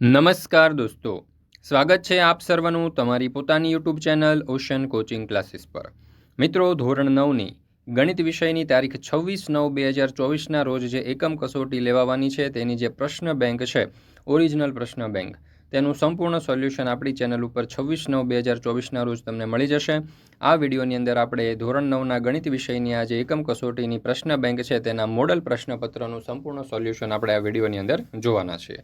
નમસ્કાર દોસ્તો. સ્વાગત છે આપ સર્વનું તમારી પોતાની YouTube channel ocean coaching classes પર. મિત્રો, ધોરણ નવની ગણિત વિષયની તારીખ છવ્વીસ નવ બે હજાર ચોવીસના રોજ જે એકમ કસોટી લેવાવાની છે તેની જે પ્રશ્ન બેંક છે, ઓરિજિનલ પ્રશ્ન બેંક, તેનું સંપૂર્ણ સોલ્યુશન આપણી ચેનલ ઉપર છવ્વીસ નવ બે હજાર ચોવીસના રોજ તમને મળી જશે. આ વિડીયોની અંદર આપણે ધોરણ નવના ગણિત વિષયની આ જે એકમ કસોટીની પ્રશ્ન બેંક છે તેના મોડલ પ્રશ્નપત્રનું સંપૂર્ણ સોલ્યુશન આપણે આ વિડીયોની અંદર જોવાના છીએ.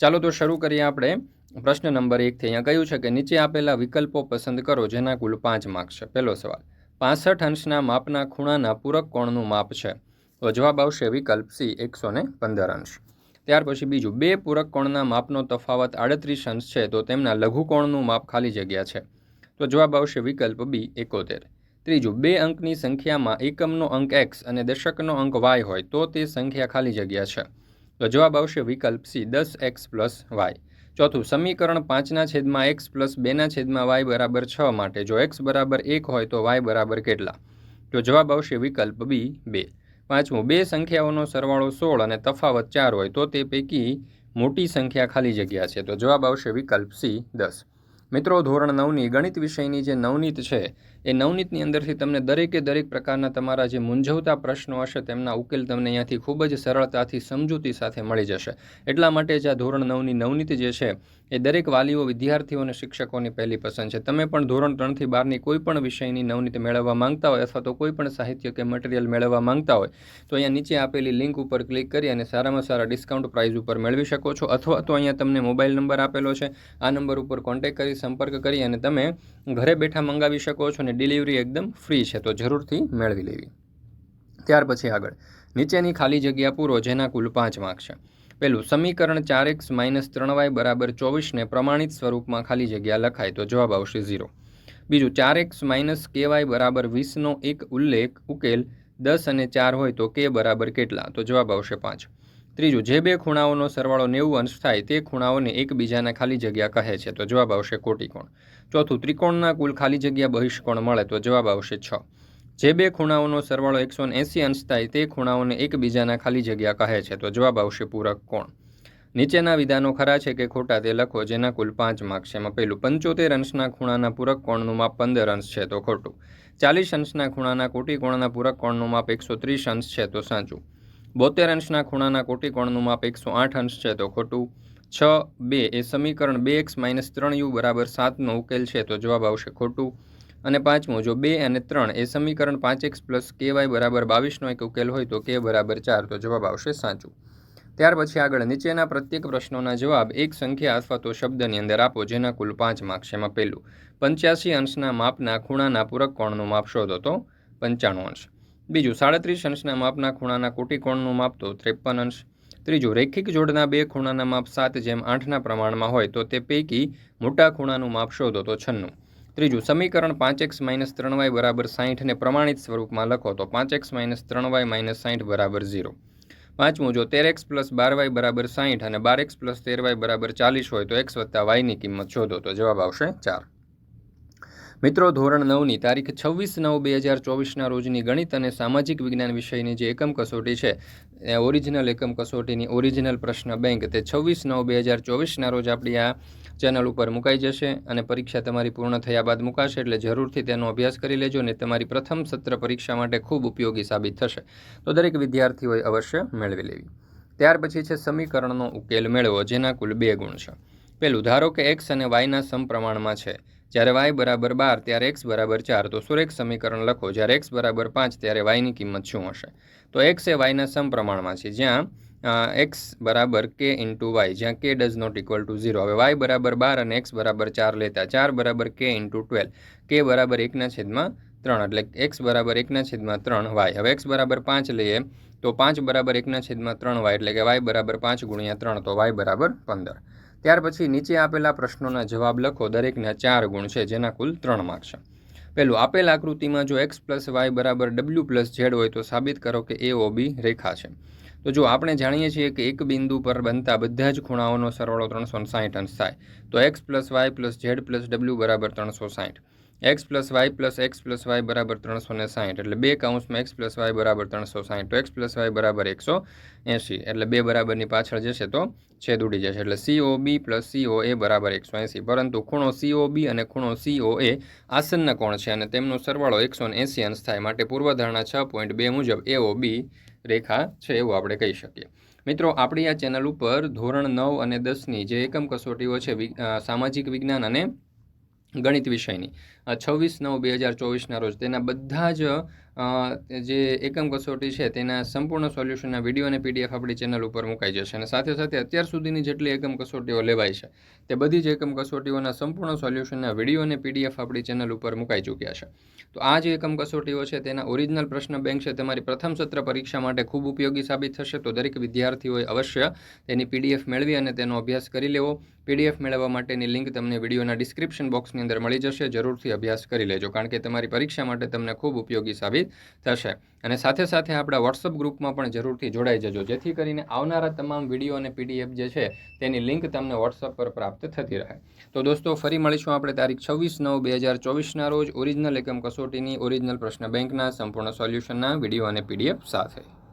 ચાલો તો શરૂ કરીએ આપણે. પ્રશ્ન નંબર એકથી અહીંયા કહ્યું છે કે નીચે આપેલા વિકલ્પો પસંદ કરો, જેના કુલ પાંચ માર્ક છે. પહેલો સવાલ, પાસઠ અંશના માપના ખૂણાના પૂરક કોણનું માપ છે? તો જવાબ આવશે વિકલ્પ સી, એકસો ને પંદર અંશ. ત્યાર પછી બીજું, બે પૂરક કોણના માપનો તફાવત આડત્રીસ અંશ છે, તો તેમના લઘુકોણનું માપ ખાલી જગ્યા છે. તો જવાબ આવશે વિકલ્પ બી, એકોતેર. ત્રીજું, બે અંકની સંખ્યામાં એકમનો અંક એક્સ અને દશકનો અંક વાય હોય, તો તે સંખ્યા ખાલી જગ્યા છે. તો જવાબ આવશે વિકલ્પ સી, દસ એક્સ પ્લસ વાય. ચોથું, સમીકરણ પાંચના છેદમાં એક્સ પ્લસ બેના છેદમાં વાય બરાબર છ માટે જો એક્સ બરાબર એક હોય તો વાય બરાબર કેટલા? તો જવાબ આવશે વિકલ્પ બી, બે. પાંચમું, બે સંખ્યાઓનો સરવાળો સોળ અને તફાવત ચાર હોય તો તે પૈકી મોટી સંખ્યા ખાલી જગ્યા છે. તો જવાબ આવશે વિકલ્પ સી, દસ. મિત્રો, ધોરણ નવની ગણિત વિષયની જે નવનીત છે, એ નવનીતની અંદરથી તમને દરેકે દરેક પ્રકારના તમારા જે મૂંઝવતા પ્રશ્નો હશે, તેમના ઉકેલ તમને અહીંયાથી ખૂબ જ સરળતાથી સમજૂતી સાથે મળી જશે. એટલા માટે જ આ ધોરણ નવની નવનીત જે છે, એ દરેક વાલીઓ, વિદ્યાર્થીઓ અને શિક્ષકોની પહેલી પસંદ છે. તમે પણ ધોરણ ત્રણથી બારની કોઈ પણ વિષયની નવનીત મેળવવા માંગતા હોય અથવા તો કોઈ પણ સાહિત્ય કે મટીરિયલ મેળવવા માંગતા હોય, તો અહીંયા નીચે આપેલી લિંક ઉપર ક્લિક કરી અને સારામાં સારા ડિસ્કાઉન્ટ પ્રાઇઝ ઉપર મેળવી શકો છો. અથવા તો અહીંયા તમને મોબાઈલ નંબર આપેલો છે. આ નંબર ઉપર કોન્ટેક્ટ કરી સંપર્ક કરી અને તમે ઘરે બેઠા મંગાવી શકો છો અને ડિલિવરી એકદમ ફ્રી છે, તો જરૂરથી મેળવી લેવી. ત્યાર પછી આગળ. નીચેની ખાલી જગ્યા પૂરો, જેના કુલ પાંચ માર્ક છે. પહેલું સમીકરણ ચાર એક્સ માઇનસ ત્રણ વાય બરાબર ચોવીસને પ્રમાણિત સ્વરૂપમાં ખાલી જગ્યા લખાય, તો જવાબ આવશે ઝીરો. બીજું, ચાર એક્સ માઇનસ કે વાય બરાબર વીસનો એક ઉલ્લેખ ઉકેલ દસ અને ચાર હોય તો કે બરાબર કેટલા, તો જવાબ આવશે પાંચ. ત્રીજું, જે બે ખૂણાઓનો સરવાળો નેવું અંશ થાય તે ખૂણાઓને એકબીજાના ખાલી જગ્યા કહે છે, તો જવાબ આવશે કોટિકોણ. ચોથું, ત્રિકોણના કુલ ખાલી જગ્યા બહિષ્કોણ મળે, તો જવાબ આવશે છ. જે બે ખૂણાઓનો સરવાળો એકસો એંસી અંશ થાય તે ખૂણાઓને એકબીજાના ખાલી જગ્યા કહે છે, તો જવાબ આવશે પૂરક કોણ. નીચેના વિધાનો ખરા છે કે ખોટા તે લખો, જેના કુલ પાંચ માર્ક છે. એમાં પહેલું પંચોતેર અંશના ખૂણાના પૂરક કોણનું માપ પંદર અંશ છે, તો ખોટું. ચાલીસ અંશના ખૂણાના કોટી કોણના પૂરક કોણનું માપ એકસો ત્રીસ અંશ છે, તો સાચું. બોતેર અંશના ખૂણાના કોટીકોણનું માપ એકસો આઠ અંશ છે, તો ખોટું. છ, બે, એ સમીકરણ બે એક્સ માઇનસ ત્રણ યુ બરાબર સાતનો ઉકેલ છે, તો જવાબ આવશે ખોટું. અને પાંચમું, જો બે અને ત્રણ એ સમીકરણ પાંચ એક્સ પ્લસ કે વાય બરાબર બાવીસનો એક ઉકેલ હોય, તો કે બરાબર ચાર, તો જવાબ આવશે સાચું. ત્યાર પછી આગળ નીચેના પ્રત્યેક પ્રશ્નોના જવાબ એક સંખ્યા અથવા તો શબ્દની અંદર આપો, જેના કુલ પાંચ માર્ક્સ એમાં પહેલું. પંચ્યાસી અંશના માપના ખૂણાના પૂરક કોણનું માપ શોધો તો પંચાણું અંશ. બીજું, સાડત્રીસ અંશના માપના ખૂણાના કુટીકોણનું માપ તો ત્રેપન અંશ. ત્રીજું, રેખિક જોડના બે ખૂણાના માપ સાત જેમ આઠના પ્રમાણમાં હોય તો તે પૈકી મોટા ખૂણાનું માપ શોધો તો છન્નું. ત્રીજું, સમીકરણ પાંચ એક્સ માઇનસ ત્રણ વાય બરાબર સાહીઠને પ્રમાણિત સ્વરૂપમાં લખો તો પાંચ એક્સ માઇનસ ત્રણ વાય માઇનસ સાહીઠ બરાબર ઝીરો. પાંચમું, જો તેર એક્સ પ્લસ બાર વાય બરાબર સાહીઠ અને બાર એક્સ પ્લસ તેર વાય બરાબર ચાલીસ હોય તો એક્સ વત્તા વાયની કિંમત શોધો તો જવાબ આવશે ચાર. મિત્રો, ધોરણ નવની તારીખ છવ્વીસ નવ બે હજાર ચોવીસના રોજની ગણિત અને સામાજિક વિજ્ઞાન વિષયની જે એકમ કસોટી છે, એ ઓરિજિનલ એકમ કસોટીની ઓરિજિનલ પ્રશ્ન બેંક, તે છવ્વીસ નવ બે હજાર ચોવીસના રોજ આપણી આ ચેનલ ઉપર મુકાઈ જશે અને પરીક્ષા તમારી પૂર્ણ થયા બાદ મુકાશે, એટલે જરૂરથી તેનો અભ્યાસ કરી લેજો અને તમારી પ્રથમ સત્ર પરીક્ષા માટે ખૂબ ઉપયોગી સાબિત થશે. તો દરેક વિદ્યાર્થીઓએ અવશ્ય મેળવી લેવી. ત્યાર પછી છે સમીકરણનો ઉકેલ મેળવો, જેના કુલ બે ગુણ છે. પહેલું ધારો કે એક્સ અને વાયના સમપ્રમાણમાં છે. જ્યારે વાય બરાબર બાર, ત્યારે એક્સ બરાબર ચાર. તો સુરેખ સમીકરણ લખો, જ્યારે એક્સ બરાબર પાંચ, ત્યારે વાયની કિંમત શું હશે? તો એક્સ એ વાયના સમપ્રમાણમાં છે. જ્યાં એક્સ બરાબર કે ઇન્ટુ વાય જ્યાં કે does not equal to zero હવે વાય બરાબર બાર અને એક્સ બરાબર ચાર લેતા, ચાર બરાબર કે ઇન્ટુ ટ્વેલ્વ કે બરાબર એકના છેદમાં ત્રણ, એટલે એક્સ બરાબર એકના છેદમાં ત્રણ વાય હવે એક્સ બરાબર પાંચ લઈએ, તો પાંચ બરાબર એકના છેદમાં ત્રણ વાય એટલે કે વાય બરાબર પાંચ ગુણ્યા ત્રણ, તો વાય બરાબર પંદર. ત્યાર પછી નીચે આપેલા પ્રશ્નોના જવાબ લખો. દરેકના ચાર ગુણ છે, જેના કુલ ત્રણ માર્ક છે. પહેલું, આપેલ આકૃતિમાં જો એક્સ પ્લસ વાય બરાબર ડબલ્યુ પ્લસ ઝેડ હોય તો સાબિત કરો કે એ ઓબી રેખા છે. તો જો આપણે જાણીએ છીએ કે એક બિંદુ પર બનતા બધા જ ખૂણાઓનો સરવાળો ત્રણસો સાહીઠ અંશ થાય, તો X plus Y plus Z plus W બરાબર ત્રણસો સાહીઠ. X plus Y plus X plus Y બરાબર ત્રણસો ને સાહીઠ. એટલે બે કાઉન્સમાં એક્સ પ્લસ વાય બરાબર ત્રણસો સાહીઠ, તો એક્સ પ્લસ વાય બરાબર એકસો એંસી એટલે બે બરાબરની પાછળ જશે તો છેદ ઉડી જશે. એટલે CO B plus CO A બરાબર એકસો એંસી પરંતુ ખૂણો સીઓ બી અને ખૂણો સીઓ એ આસન્ન કોણ છે? અને તેમનો સરવાળો એકસો ને એંસી અંશ થાય. માટે પૂર્વધારણા છ પોઈન્ટ બે મુજબ એઓ બી રેખા છે એવું આપણે કહી શકીએ. મિત્રો, આપણી આ ચેનલ ઉપર ધોરણ નવ અને દસની જે એકમ કસોટીઓ છે સામાજિક વિજ્ઞાન અને ગણિત વિષયની છવ્વીસ નવ બે હજાર ચોવીસના રોજ. તેના બધા જ જે એકમ કસોટી છે તેના સંપૂર્ણ સોલ્યુશનના વીડિયો અને પીડીએફ આપણી ચેનલ ઉપર મુકાઈ જશે. અને સાથે સાથે અત્યાર સુધીની જેટલી એકમ કસોટીઓ લેવાય છે, તે બધી જ એકમ કસોટીઓના સંપૂર્ણ સોલ્યુશનના વીડિયો અને પીડીએફ આપણી ચેનલ ઉપર મુકાઈ ચૂક્યા છે. તો આ જે એકમ કસોટીઓ છે તેના ઓરિજિનલ પ્રશ્ન બેંક છે, તમારી પ્રથમ સત્ર પરીક્ષા માટે ખૂબ ઉપયોગી સાબિત થશે તો દરેક વિદ્યાર્થીઓએ અવશ્ય તેની પીડીએફ મેળવી અને તેનો અભ્યાસ કરી લેવો. પીડીએફ મેળવવા માટેની લિંક તમને વિડીયોના ડિસ્ક્રિપ્શન બોક્સની અંદર મળી જશે. જરૂરથી અભ્યાસ કરી લેજો, કારણ કે તમારી પરીક્ષા માટે તમને ખૂબ ઉપયોગી સાબિત થશે. અને સાથે સાથે આપણા વોટ્સઅપ ગ્રુપમાં પણ જરૂરથી જોડાઈ જજો, જેથી કરીને આવનારા તમામ વીડિયો અને પીડીએફ જે છે, તેની લિંક તમને વોટ્સઅપ પર પ્રાપ્ત થતી રહે. તો દોસ્તો, ફરી મળીશું આપણે તારીખ છવ્વીસ નવ બે હજાર ચોવીસના રોજ ઓરિજિનલ એકમ કસોટીની ઓરિજિનલ પ્રશ્ન બેંકના સંપૂર્ણ સોલ્યુશનના વીડિયો અને પીડીએફ સાથે.